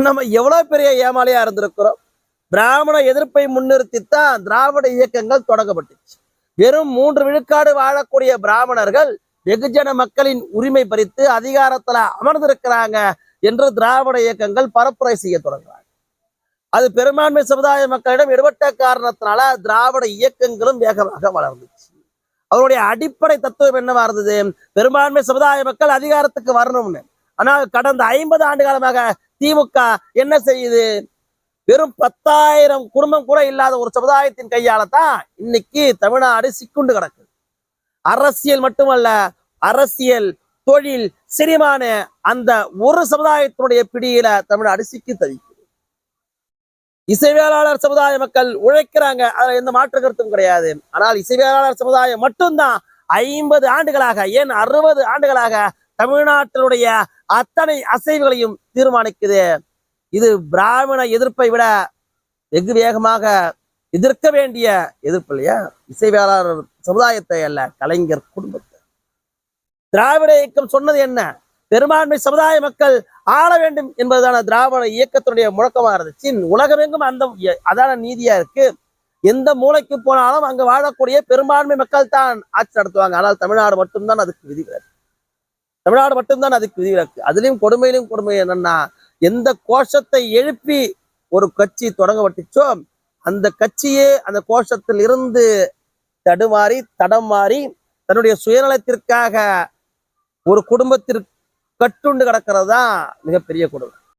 நம்ம எவ்வளவு பெரிய ஏமாளியா இருந்திருக்கிறோம்? பிராமண எதிர்ப்பை முன்னிறுத்தித்தான் திராவிட இயக்கங்கள் தொடங்கப்பட்டுச்சு. வெறும் மூன்று விழுக்காடு வாழக்கூடிய பிராமணர்கள் வெகுஜன மக்களின் உரிமை பறித்து அதிகாரத்துல அமர்ந்திருக்கிறாங்க என்று திராவிட இயக்கங்கள் பரப்புரை செய்ய தொடங்குறாங்க. அது பெரும்பான்மை சமுதாய மக்களிடம் எடுபட்ட காரணத்தினால திராவிட இயக்கங்களும் வேகமாக வளர்ந்துச்சு. அவருடைய அடிப்படை தத்துவம் என்னவா இருந்தது? பெரும்பான்மை சமுதாய மக்கள் அதிகாரத்துக்கு வரணும்னு. ஆனால் கடந்த ஐம்பது ஆண்டு காலமாக திமுக என்ன செய்யுது? வெறும் பத்தாயிரம் குடும்பம் கூட இல்லாத ஒரு சமுதாயத்தின் கையால தான் இன்னைக்கு தமிழ்நாடு சிக்குண்டு கிடக்குது. அரசியல் மட்டுமல்ல அரசியல் தொழில் சினிமான அந்த ஒரு சமுதாயத்தினுடைய பிடியில தமிழ்நாடு சிக்கி தவிக்குது. இசைவேளாளர் சமுதாய மக்கள் உழைக்கிறாங்க அதுல எந்த மாற்று கருத்தும் கிடையாது. ஆனால் இசைவேளாளர் சமுதாயம் மட்டும்தான் ஐம்பது ஆண்டுகளாக ஏன் அறுபது ஆண்டுகளாக தமிழ்நாட்டினுடைய அத்தனை அசைவுகளையும் தீர்மானிக்குது. இது பிராமண எதிர்ப்பை விட வெகு வேகமாக எதிர்க்க வேண்டிய எதிர்ப்பு இல்லையா? இசைவேளாளர் சமுதாயத்தை அல்ல கலைஞர் குடும்பத்தை. திராவிட இயக்கம் சொன்னது என்ன? பெரும்பான்மை சமுதாய மக்கள் ஆள வேண்டும் என்பதுதான திராவிட இயக்கத்தினுடைய முழக்கமா இருந்துச்சு. உலகமெங்கும் அந்த அதான நீதியா இருக்கு. எந்த மூலைக்கு போனாலும் அங்க வாழக்கூடிய பெரும்பான்மை மக்கள் தான் ஆட்சி நடத்துவாங்க. ஆனால் தமிழ்நாடு மட்டும்தான் அதுக்கு விதிவிலக்கு. தமிழ்நாடு மட்டும்தான் அதுக்கு விதிவிலக்கு அதுலயும் கொடுமையிலும் கொடுமை என்னன்னா எந்த கோஷத்தை எழுப்பி ஒரு கட்சி தொடங்கப்பட்டுச்சோ அந்த கட்சியே அந்த கோஷத்தில் இருந்து தடுமாறி தடம் மாறி தன்னுடைய சுயநலத்திற்காக ஒரு குடும்பத்திற்கு கட்டுண்டு கிடக்கிறது தான் மிகப்பெரிய குடும்பம்